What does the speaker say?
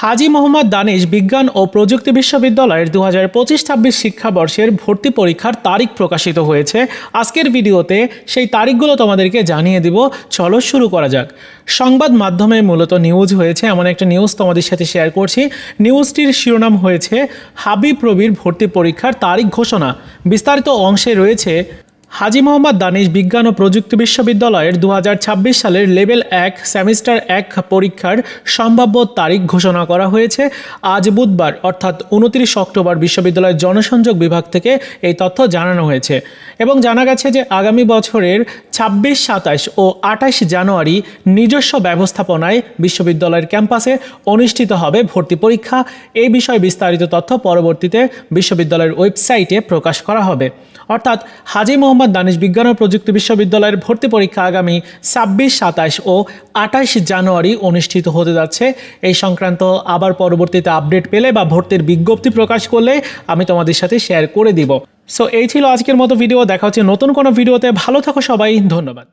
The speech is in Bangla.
হাজি মোহাম্মদ দানিশ বিজ্ঞান ও প্রযুক্তি বিশ্ববিদ্যালয়ের দু হাজার পঁচিশ ছাব্বিশ শিক্ষাবর্ষের ভর্তি পরীক্ষার তারিখ প্রকাশিত হয়েছে। আজকের ভিডিওতে সেই তারিখগুলো তোমাদেরকে জানিয়ে দিব। চলো শুরু করা যাক। সংবাদ মাধ্যমে মূলত নিউজ হয়েছে, এমন একটা নিউজ তোমাদের সাথে শেয়ার করছি। নিউজটির শিরোনাম হয়েছে, হাবিব রবির ভর্তি পরীক্ষার তারিখ ঘোষণা। বিস্তারিত অংশে রয়েছে হাজি মোহাম্মদ দানিশ বিজ্ঞান ও প্রযুক্তি বিশ্ববিদ্যালয়ের দু হাজার ছাব্বিশ সালের লেভেল এক সেমিস্টার এক পরীক্ষার সম্ভাব্য তারিখ ঘোষণা করা হয়েছে। আজ বুধবার, অর্থাৎ উনত্রিশ অক্টোবর বিশ্ববিদ্যালয়ের জনসংযোগ বিভাগ থেকে এই তথ্য জানানো হয়েছে এবং জানা গেছে যে আগামী বছরের ছাব্বিশ সাতাশ ও আঠাশ জানুয়ারি নিজস্ব ব্যবস্থাপনায় বিশ্ববিদ্যালয়ের ক্যাম্পাসে অনুষ্ঠিত হবে ভর্তি পরীক্ষা। এই বিষয়ে বিস্তারিত তথ্য পরবর্তীতে বিশ্ববিদ্যালয়ের ওয়েবসাইটে প্রকাশ করা হবে। অর্থাৎ হাজি মোহাম্মদ দানিশ বিজ্ঞান ও প্রযুক্তি বিশ্ববিদ্যালয়ের ভর্তি পরীক্ষা আগামী ছাব্বিশ, সাতাশ ও আঠাশ জানুয়ারি অনুষ্ঠিত হতে যাচ্ছে। এই সংক্রান্ত আবার পরবর্তীতে আপডেট পেলে বা ভর্তির বিজ্ঞপ্তি প্রকাশ করলে আমি তোমাদের সাথে শেয়ার করে দিব। সো এই ছিল আজকের মতো ভিডিও দেখা হচ্ছে নতুন কোনো ভিডিওতে ভালো থাকো সবাই। ধন্যবাদ।